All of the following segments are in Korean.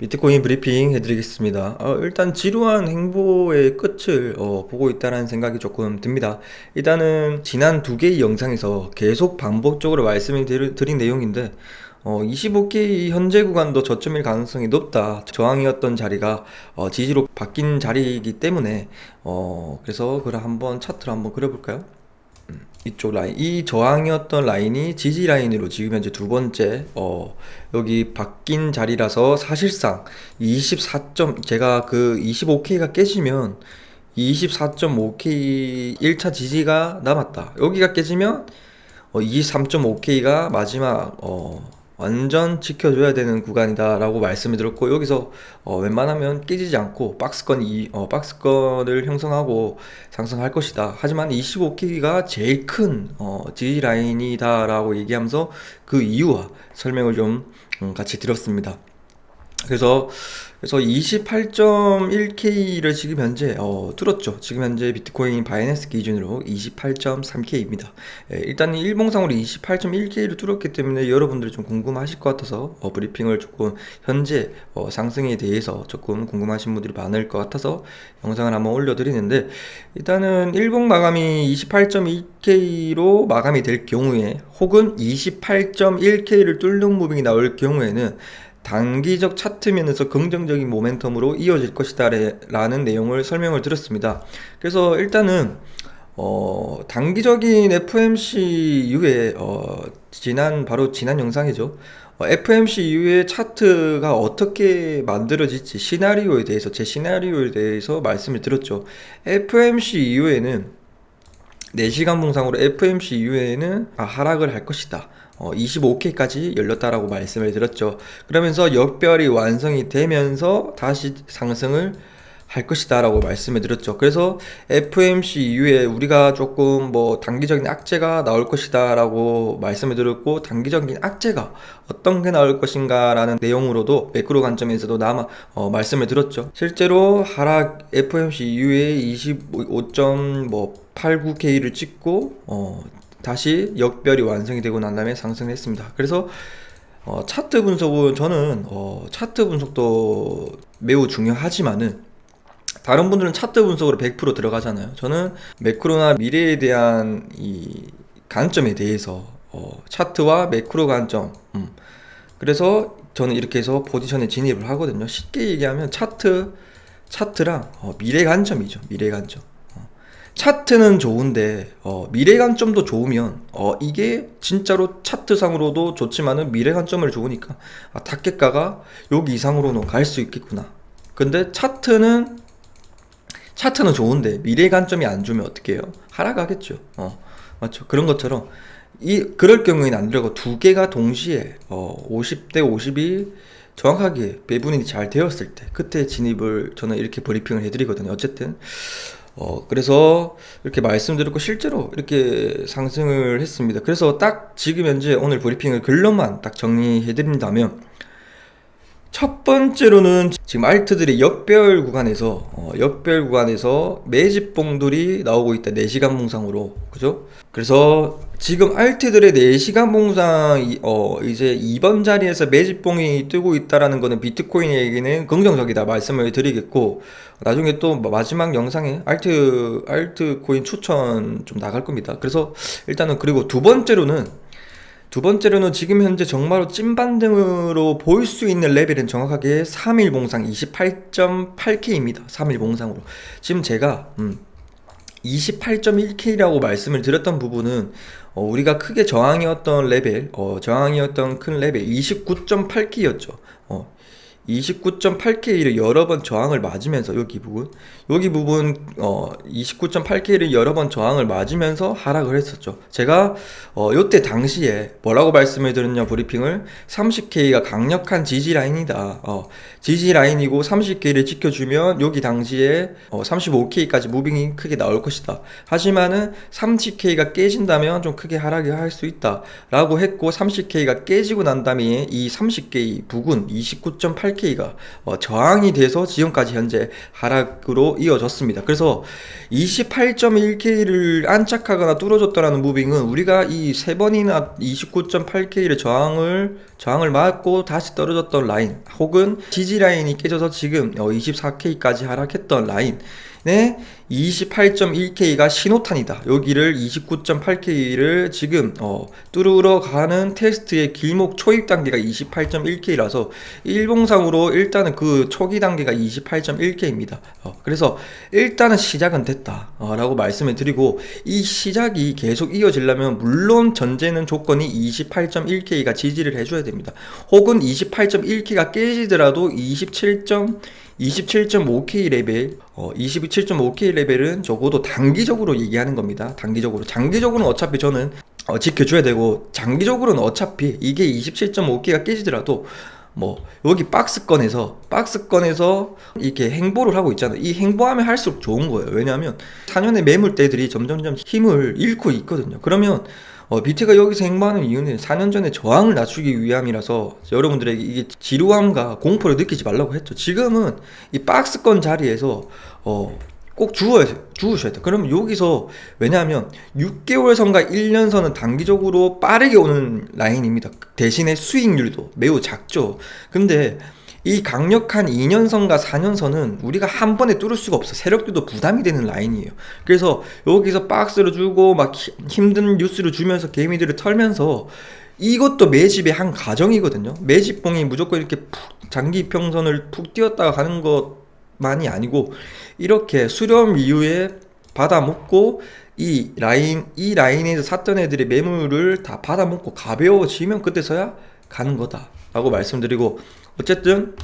비트코인 브리핑 해드리겠습니다. 어, 일단 지루한 행보의 끝을 어, 보고 있다는 생각이 조금 듭니다. 일단은 지난 두 개의 영상에서 계속 반복적으로 말씀을 드린 내용인데 어, 25K 현재 구간도 저점일 가능성이 높다. 저항이었던 자리가 어, 지지로 바뀐 자리이기 때문에 어, 그래서 그걸 한번 차트를 한번 그려볼까요? 이쪽 라인, 이 저항이었던 라인이 지지 라인으로 지금 현재 두 번째, 어, 여기 바뀐 자리라서 사실상 24점, 제가 그 25K가 깨지면 24.5K 1차 지지가 남았다. 여기가 깨지면 어, 23.5K가 마지막 어, 완전 지켜줘야 되는 구간이다라고 말씀을 드렸고 여기서 어, 웬만하면 깨지지 않고 박스권 이 어, 박스권을 형성하고 상승할 것이다. 하지만 25K가 제일 큰 어, 지지 라인이다라고 얘기하면서 그 이유와 설명을 좀 음, 같이 드렸습니다. 그래서 그래서 28.1K를 지금 현재 어, 뚫었죠. 지금 현재 비트코인 바이낸스 기준으로 28.3K입니다. 예, 일단 일봉상으로 28.1K를 뚫었기 때문에 여러분들이 좀 궁금하실 것 같아서 어, 브리핑을 조금 현재 어, 상승에 대해서 조금 궁금하신 분들이 많을 것 같아서 영상을 한번 올려드리는데 일단은 일봉 마감이 28.2K로 마감이 될 경우에 혹은 28.1K를 뚫는 무빙이 나올 경우에는 단기적 차트 면에서 긍정적인 모멘텀으로 이어질 것이다 라는 내용을 설명을 드렸습니다. 그래서 일단은 어, 단기적인 FMC 이후에 어, 지난 바로 지난 영상이죠. 어, FMC 이후에 차트가 어떻게 만들어질지 시나리오에 대해서 제 시나리오에 대해서 말씀을 드렸죠. FMC 이후에는 4시간 봉상으로 FMC 이후에는 아, 하락을 할 것이다. 어, 25K까지 열렸다라고 말씀을 드렸죠. 그러면서 역별이 완성이 되면서 다시 상승을 할 것이다라고 말씀을 드렸죠. 그래서 FMC 이후에 우리가 조금 뭐 단기적인 악재가 나올 것이다라고 말씀을 드렸고 단기적인 악재가 어떤 게 나올 것인가라는 내용으로도 매크로 관점에서도 남아 어, 말씀을 드렸죠. 실제로 하락 FMC 이후에 25.89K를 찍고 어, 다시 역별이 완성이 되고 난 다음에 상승했습니다. 그래서 어, 차트 분석은 저는 어, 차트 분석도 매우 중요하지만은 다른 분들은 차트 분석으로 100% 들어가잖아요. 저는 매크로나 미래에 대한 이 관점에 대해서 어, 차트와 매크로 관점. 음. 그래서 저는 이렇게 해서 포지션에 진입을 하거든요. 쉽게 얘기하면 차트 차트랑 어, 미래 관점이죠. 미래 관점. 어. 차트는 좋은데 어, 미래 관점도 좋으면 어, 이게 진짜로 차트상으로도 좋지만은 미래 관점을 좋으니까 아, 타겟가가 여기 이상으로는 갈 수 있겠구나. 근데 차트는 차트는 좋은데 미래 관점이 안 좋으면 어떻게 해요? 하락하겠죠. 어, 맞죠. 그런 것처럼 이 그럴 경우에는 안 되고 두 개가 동시에 어, 50대 50이 정확하게 배분이 잘 되었을 때 그때 진입을 저는 이렇게 브리핑을 해드리거든요. 어쨌든 어, 그래서 이렇게 말씀드렸고 실제로 이렇게 상승을 했습니다. 그래서 딱 지금 현재 오늘 브리핑을 글로만 딱 정리해드린다면 첫 번째로는 지금 알트들이 역별 구간에서 어, 역별 구간에서 매집봉들이 나오고 있다 4시간 봉상으로 그죠? 그래서 지금 알트들의 4시간 봉상 이- 어, 이제 2번 자리에서 매집봉이 뜨고 있다라는 거는 비트코인에게는 긍정적이다 말씀을 드리겠고 나중에 또 마지막 영상에 알트 알트 코인 추천 좀 나갈 겁니다. 그래서 일단은 그리고 두 번째로는 두 번째로는 지금 현재 정말로 찐반등으로 보일 수 있는 레벨은 정확하게 3일 봉상 28.8K입니다. 3일 봉상으로. 지금 제가 음, 28.1K라고 말씀을 드렸던 부분은 어, 우리가 크게 저항이었던 레벨, 어, 저항이었던 큰 레벨 29.8K였죠. 어, 29.8K를 여러 번 저항을 맞으면서 여기 부분 여기 부분 어 29.8K를 여러 번 저항을 맞으면서 하락을 했었죠. 제가 어 요때 당시에 뭐라고 말씀을 드렸냐 브리핑을 30K가 강력한 지지 라인이다. 어 지지 라인이고 30K를 지켜주면 여기 당시에 어 35K까지 무빙이 크게 나올 것이다. 하지만은 30K가 깨진다면 좀 크게 하락을 할수 있다 라고 했고 30K가 깨지고 난 다음에 이 30K 부근 29.8K 28.8K가 어, 저항이 돼서 지금까지 현재 하락으로 이어졌습니다. 그래서 28.1K를 안착하거나 뚫어줬다라는 무빙은 우리가 이 세 번이나 29.8K를 저항을 저항을 맞고 다시 떨어졌던 라인 혹은 지지 라인이 깨져서 지금 어, 24K까지 하락했던 라인 네, 28.1K가 신호탄이다. 여기를 29.8K를 지금 어, 뚫으러 가는 테스트의 길목 초입 단계가 28.1K라서 일봉상으로 일단은 그 초기 단계가 28.1K입니다. 어, 그래서 일단은 시작은 됐다라고 말씀을 드리고 이 시작이 계속 이어지려면 물론 전제는 조건이 28.1K가 지지를 해줘야 됩니다. 혹은 28.1K가 깨지더라도 27. 27.5K 레벨, 어, 27.5K 레벨은 적어도 단기적으로 얘기하는 겁니다. 단기적으로. 장기적으로는 어차피 저는 어, 지켜줘야 되고, 장기적으로는 어차피 이게 27.5K가 깨지더라도, 뭐, 여기 박스권에서, 박스권에서 이렇게 행보를 하고 있잖아요. 이 행보하면 할수록 좋은 거예요. 왜냐하면 4년의 매물대들이 점점점 힘을 잃고 있거든요. 그러면 어, 비트가 여기서 행보하는 이유는 4년 전에 저항을 낮추기 위함이라서 여러분들에게 이게 지루함과 공포를 느끼지 말라고 했죠. 지금은 이 박스권 자리에서 어, 꼭 주어야, 주우셔야 돼요. 그러면 여기서, 왜냐하면 6개월 선과 1년 선은 단기적으로 빠르게 오는 라인입니다. 대신에 수익률도 매우 작죠. 근데 이 강력한 2년선과 4년선은 우리가 한 번에 뚫을 수가 없어. 세력들도 부담이 되는 라인이에요. 그래서 여기서 박스를 주고 막 히- 힘든 뉴스를 주면서 개미들을 털면서 이것도 매집의 한 과정이거든요. 매집봉이 무조건 이렇게 푹 장기 평선을 푹 뛰었다가 가는 것만이 아니고 이렇게 수렴 이후에 받아먹고 이 라인 이 라인에서 샀던 애들의 매물을 다 받아먹고 가벼워지면 그때서야 가는 거다라고 말씀드리고 어쨌든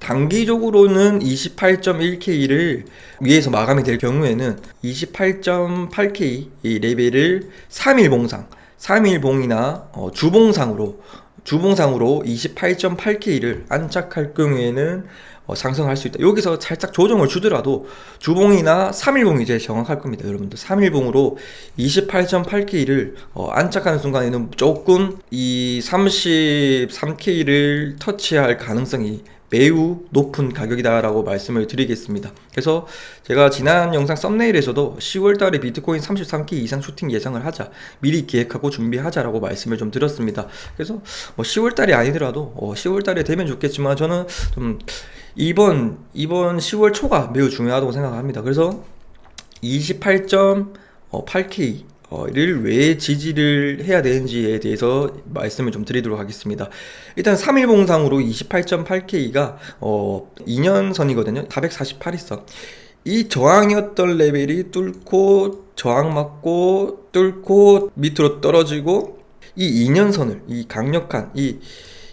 단기적으로는 28.1K를 위에서 마감이 될 경우에는 28.8K 이 레벨을 3일 봉상, 3일 봉이나 어, 주봉상으로 주봉상으로 28.8K를 안착할 경우에는 어, 상승할 수 있다. 여기서 살짝 조정을 주더라도 주봉이나 3일봉이 제일 정확할 겁니다. 여러분들 3일봉으로 28.8K를 어, 안착하는 순간에는 조금 이 33K를 터치할 가능성이 매우 높은 가격이다라고 말씀을 드리겠습니다. 그래서 제가 지난 영상 썸네일에서도 10월 달에 비트코인 33K 이상 슈팅 예상을 하자. 미리 계획하고 준비하자라고 말씀을 좀 드렸습니다. 그래서 뭐 10월 달이 아니더라도 어 10월 달에 되면 좋겠지만 저는 좀 이번 이번 10월 초가 매우 중요하다고 생각합니다. 그래서 28.8K 를 왜 지지를 해야 되는지에 대해서 말씀을 좀 드리도록 하겠습니다. 일단 3일 봉상으로 28.8K가 어 2년 선이거든요. 448일선. 이 저항이었던 레벨이 뚫고 저항 맞고 뚫고 밑으로 떨어지고 이 2년 선을 이 강력한 이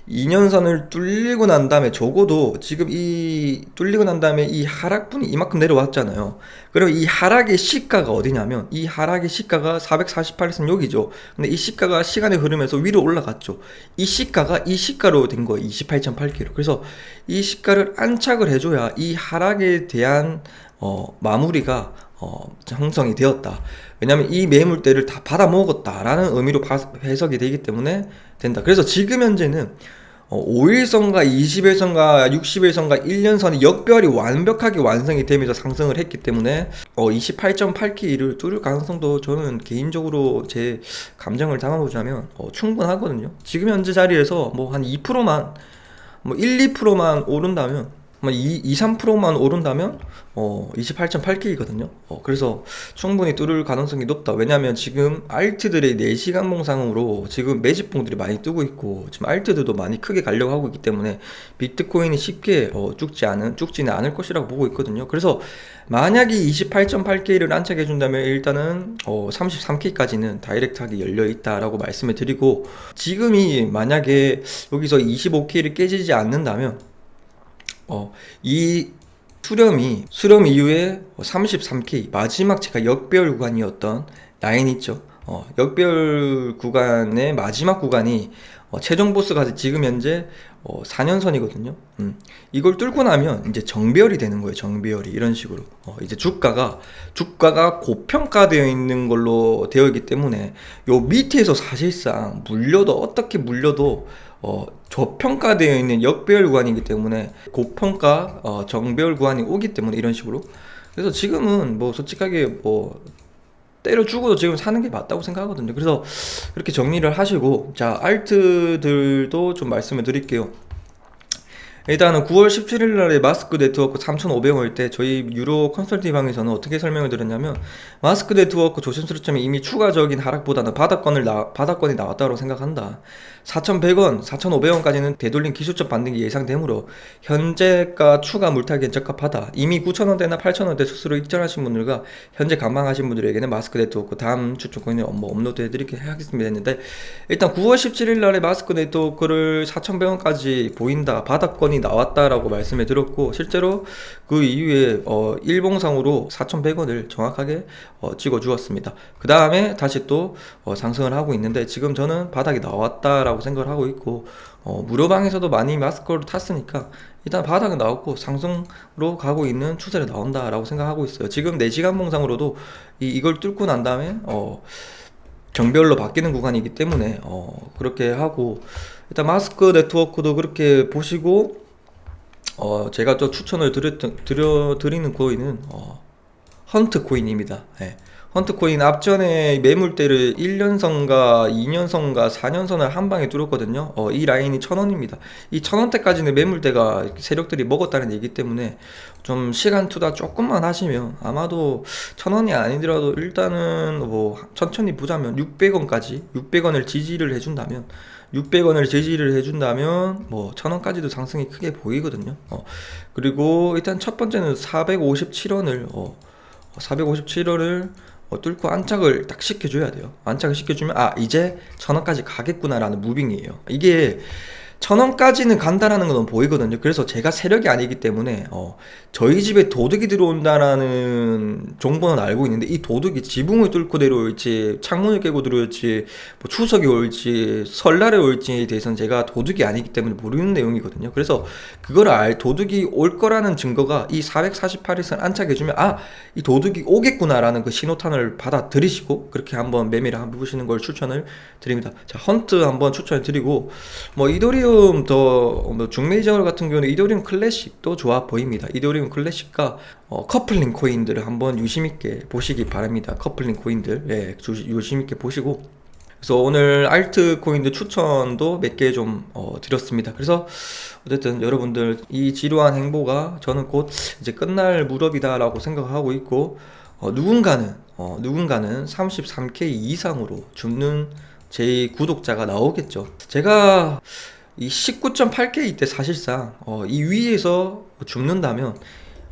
2년선을 뚫리고 난 다음에 적어도 지금 이 뚫리고 난 다음에 이 하락분이 이만큼 내려왔잖아요. 그리고 이 하락의 시가가 어디냐면 이 하락의 시가가 448에서 여기죠. 근데 이 시가가 시간의 흐르면서 위로 올라갔죠. 이 시가가 이 시가로 된 거예요. 28.8kg. 그래서 이 시가를 안착을 해줘야 이 하락에 대한 어, 마무리가 어, 형성이 되었다. 왜냐하면 이 매물대를 다 받아 먹었다라는 의미로 바- 해석이 되기 때문에 된다. 그래서 지금 현재는 어, 5일선과 20일선과 60일선과 1년선이 역별이 완벽하게 완성이 되면서 상승을 했기 때문에 어, 28.8K를 뚫을 가능성도 저는 개인적으로 제 감정을 담아보자면 어, 충분하거든요. 지금 현재 자리에서 뭐 한 2%만 뭐 1, 2%만 오른다면 뭐 2, 2, 3%만 오른다면 어 28.8K거든요. 어 그래서 충분히 뚫을 가능성이 높다. 왜냐하면 지금 알트들의 4시간 봉상으로 지금 매집봉들이 많이 뜨고 있고 지금 알트들도 많이 크게 가려고 하고 있기 때문에 비트코인이 쉽게 어 죽지 않은 죽지는 않을 것이라고 보고 있거든요. 그래서 만약에 28.8K를 안착해 준다면 일단은 어 33K까지는 다이렉트하게 열려 있다라고 말씀을 드리고 지금이 만약에 여기서 25K를 깨지지 않는다면 어, 이 수렴이 수렴 이후에 33K 마지막 제가 역별 구간이었던 라인 있죠. 어, 역별 구간의 마지막 구간이 어, 최종 보스가 지금 현재 어, 4년선이거든요. 음. 이걸 뚫고 나면 이제 정별이 되는 거예요. 정별이 이런 식으로. 어, 이제 주가가 주가가 고평가되어 있는 걸로 되어 있기 때문에 요 밑에서 사실상 물려도 어떻게 물려도 어, 저평가되어 있는 역배열 구간이기 때문에 고평가 어, 정배열 구간이 오기 때문에 이런 식으로 그래서 지금은 뭐 솔직하게 뭐 때려 죽어도 지금 사는 게 맞다고 생각하거든요. 그래서 그렇게 정리를 하시고 자 알트들도 좀 말씀을 드릴게요. 일단은 9월 17일 날에 마스크 네트워크 3,500원 때 저희 유로 컨설팅 방에서는 어떻게 설명을 드렸냐면 마스크 네트워크 조심스럽지만 이미 추가적인 하락보다는 바닥권을 나, 바닥권이 나왔다고 생각한다. 4,100원, 4,500원까지는 되돌림 기술적 반등이 예상되므로 현재가 추가 물타기엔 적합하다. 이미 9,000원대나 8,000원대 스스로 익절하신 분들과 현재 감망하신 분들에게는 마스크 네트워크 다음 추천 코인을 뭐 업로드 해드리게 하겠습니다 했는데 일단 9월 17일 날에 마스크 네트워크를 4,100원까지 보인다. 바닥권이 나왔다라고 말씀을 드렸고 실제로 그 이후에 어, 일봉상으로 4,100원을 정확하게 어, 찍어 주었습니다. 그 다음에 다시 또 어, 상승을 하고 있는데 지금 저는 바닥이 나왔다라고 생각을 하고 있고 어, 무료방에서도 많이 마스크를 탔으니까 일단 바닥은 나왔고 상승으로 가고 있는 추세를 나온다라고 생각하고 있어요. 지금 4시간 봉상으로도 이, 이걸 뚫고 난 다음에 어, 정별로 바뀌는 구간이기 때문에 어, 그렇게 하고 일단 마스크 네트워크도 그렇게 보시고 어, 제가 또 추천을 드렸, 드려 드리는 코인은 어, 헌트 코인입니다. 예. 헌트 코인 앞전에 매물대를 1년선과 2년선과 4년선을 한 방에 뚫었거든요. 어, 이 라인이 1000원입니다. 이 1000원대까지는 매물대가 세력들이 먹었다는 얘기 때문에 좀 시간 투자 조금만 하시면 아마도 1000원이 아니더라도 일단은 뭐 천천히 보자면 600원까지 600원을 지지를 해준다면 600원을 제시를 해준다면 뭐 1000원까지도 상승이 크게 보이거든요. 어, 그리고 일단 첫 번째는 457원을 어, 457원을 어, 뚫고 안착을 딱 시켜줘야 돼요. 안착을 시켜주면 아 이제 1000원까지 가겠구나라는 무빙이에요. 이게 천 원까지는 간다라는 건 보이거든요. 그래서 제가 세력이 아니기 때문에 어, 저희 집에 도둑이 들어온다라는 정보는 알고 있는데 이 도둑이 지붕을 뚫고 내려올지 창문을 깨고 들어올지 뭐 추석이 올지 설날에 올지에 대해서는 제가 도둑이 아니기 때문에 모르는 내용이거든요. 그래서 그걸 알 도둑이 올 거라는 증거가 이 448에서 안착해주면 아 이 도둑이 오겠구나라는 그 신호탄을 받아들이시고 그렇게 한번 매매를 한번 보시는 걸 추천을 드립니다. 자 헌트 한번 추천을 드리고 뭐 이더리 움 더뭐 중메이저 같은 경우는 이더리움 클래식도 좋아 보입니다. 이더리움 클래식과 어, 커플링 코인들을 한번 유심 있게 보시기 바랍니다. 커플링 코인들 예, 주- 유심 있게 보시고 그래서 오늘 알트 코인들 추천도 몇 개 좀 어, 드렸습니다. 그래서 어쨌든 여러분들 이 지루한 행보가 저는 곧 이제 끝날 무렵이다라고 생각하고 있고 어, 누군가는 어, 누군가는 33K 이상으로 죽는 제 구독자가 나오겠죠. 제가 이 19.8K 때 사실상 어, 이 위에서 죽는다면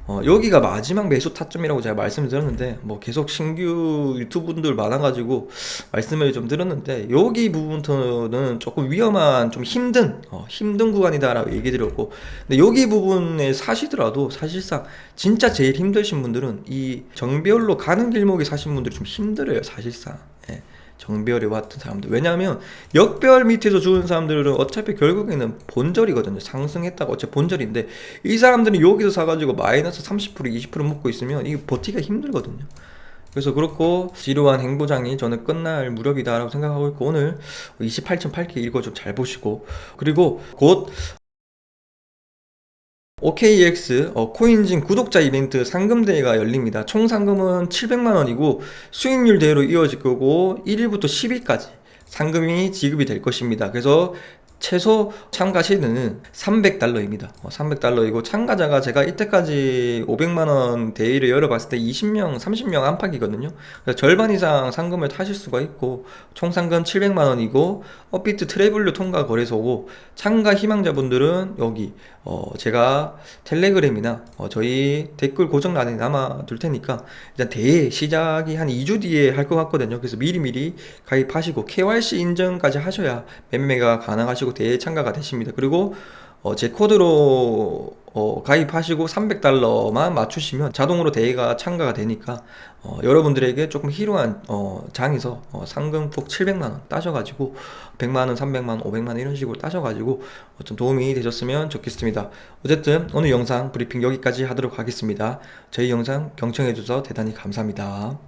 어, 여기가 마지막 매수 타점이라고 제가 말씀을 드렸는데 뭐 계속 신규 유튜브분들 많아가지고 말씀을 좀 드렸는데 여기 부분부터는 조금 위험한 좀 힘든 어, 힘든 구간이다라고 얘기 드렸고 근데 여기 부분에 사시더라도 사실상 진짜 제일 힘드신 분들은 이 정별로 가는 길목에 사신 분들이 좀 힘들어요 사실상 예. 정별에 왔던 사람들. 왜냐하면 역별 밑에서 죽은 사람들은 어차피 결국에는 본절이거든요. 상승했다가 어차피 본절인데 이 사람들이 여기서 사가지고 마이너스 30% 20% 먹고 있으면 이게 버티기가 힘들거든요. 그래서 그렇고 지루한 행보장이 저는 끝날 무렵이다라고 생각하고 있고 오늘 28.8K 이거 좀잘 보시고 그리고 곧 OKX 어, 코인진 구독자 이벤트 상금대회가 열립니다. 총 상금은 700만 원이고 수익률 대로 이어질 거고 1일부터 10일까지 상금이 지급이 될 것입니다. 그래서 최소 참가 시는 300달러입니다. 300달러이고 참가자가 제가 이때까지 500만 원 대회를 열어봤을 때 20명, 30명 안팎이거든요. 절반 이상 상금을 타실 수가 있고 총 상금 700만 원이고 업비트 트래블로 통과 거래소고 참가 희망자분들은 여기 어 제가 텔레그램이나 어 저희 댓글 고정란에 남아 둘 테니까 일단 대회 시작이 한 2주 뒤에 할 것 같거든요. 그래서 미리미리 가입하시고 KYC 인증까지 하셔야 매매가 가능하시고 대회에 참가가 되십니다. 그리고 어, 제 코드로 어, 가입하시고 300달러만 맞추시면 자동으로 대회가 참가가 되니까 어, 여러분들에게 조금 희로한 어, 장에서 어, 상금 꼭 700만원 따셔가지고 100만원, 300만원, 500만원 이런 식으로 따셔가지고 어, 좀 도움이 되셨으면 좋겠습니다. 어쨌든 오늘 영상 브리핑 여기까지 하도록 하겠습니다. 저희 영상 경청해주셔서 대단히 감사합니다.